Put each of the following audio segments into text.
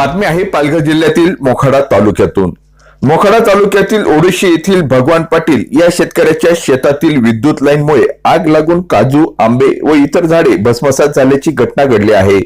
बातमी आहे पालघर जिल्ह्यातील मोखाडा तालुक्यातून. मोखाडा तालुक्यातील ओडिशी येथील भगवान पाटील या शेतकऱ्याच्या शेतातील विद्युत लाईनमुळे आग लागून काजू आंबे व इतर झाडे भस्मसात झाल्याची घटना घडली आहे.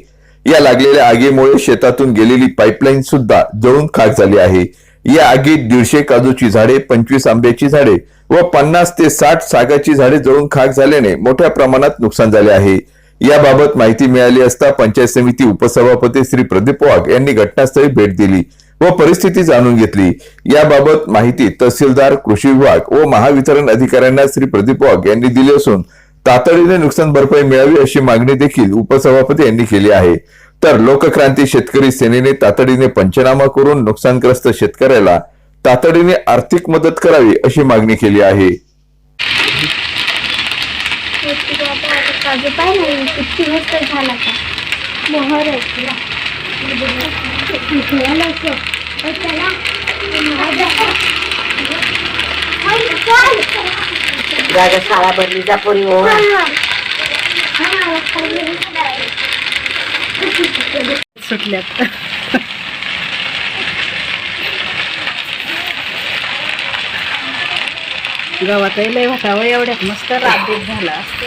या लागलेल्या आगीमुळे शेतातून गेलेली पाईपलाईन सुद्धा जळून खाक झाली आहे. या आगीत दीडशे काजूची झाडे पंचवीस आंब्याची झाडे व पन्नास ते साठ सागाची झाडे जळून खाक झाल्याने मोठ्या प्रमाणात नुकसान झाले आहे. याबाबत माहिती मिळाली असता पंचायत समिती उपसभापती श्री प्रदीप वाघ यांनी घटनास्थळी भेट दिली व परिस्थिती जाणून घेतली. याबाबत माहिती तहसीलदार कृषी विभाग व महावितरण अधिकाऱ्यांना श्री प्रदीप वाघ यांनी दिली असून तातडीने नुकसान भरपाई मिळावी अशी मागणी देखील उपसभापती यांनी केली आहे. तर लोकक्रांती शेतकरी सेनेने तातडीने पंचनामा करून नुकसानग्रस्त शेतकऱ्याला तातडीने आर्थिक मदत करावी अशी मागणी केली आहे. काजू पाहिजे किती मस्त झाला का मोहर आहे तुला चला. शाळा भरली जा पोरी हा, खाली. सुटल्यात गावातही लय होता व एवढ्यात मस्त राबीत झाला असतो.